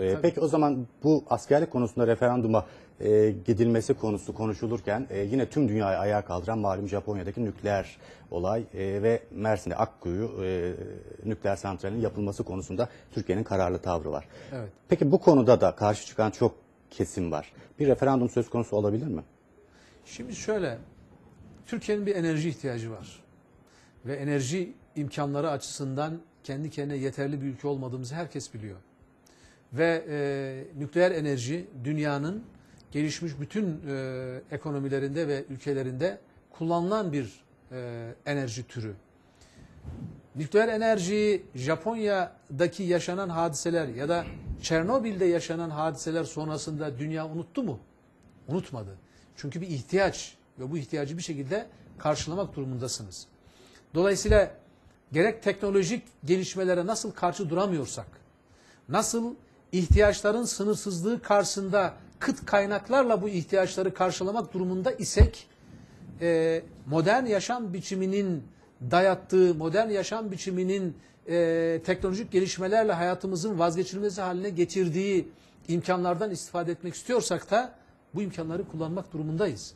Ee, peki o zaman bu askerlik konusunda referanduma e, gidilmesi konusu konuşulurken e, yine tüm dünyayı ayağa kaldıran malum Japonya'daki nükleer olay e, ve Mersin'de Akkuyu e, nükleer santralinin yapılması konusunda Türkiye'nin kararlı tavrı var. Evet. Peki bu konuda da karşı çıkan çok kesim var. Bir referandum söz konusu olabilir mi? Şimdi şöyle, Türkiye'nin bir enerji ihtiyacı var. Ve enerji imkanları açısından kendi kendine yeterli bir ülke olmadığımızı herkes biliyor. Ve e, nükleer enerji dünyanın gelişmiş bütün e, ekonomilerinde ve ülkelerinde kullanılan bir e, enerji türü. Nükleer enerjiyi Japonya'daki yaşanan hadiseler ya da Çernobil'de yaşanan hadiseler sonrasında dünya unuttu mu? Unutmadı. Çünkü bir ihtiyaç ve bu ihtiyacı bir şekilde karşılamak durumundasınız. Dolayısıyla gerek teknolojik gelişmelere nasıl karşı duramıyorsak, nasıl ihtiyaçların sınırsızlığı karşısında kıt kaynaklarla bu ihtiyaçları karşılamak durumunda isek, e, modern yaşam biçiminin dayattığı, modern yaşam biçiminin e, teknolojik gelişmelerle hayatımızın vazgeçilmezi haline getirdiği imkanlardan istifade etmek istiyorsak da bu imkanları kullanmak durumundayız.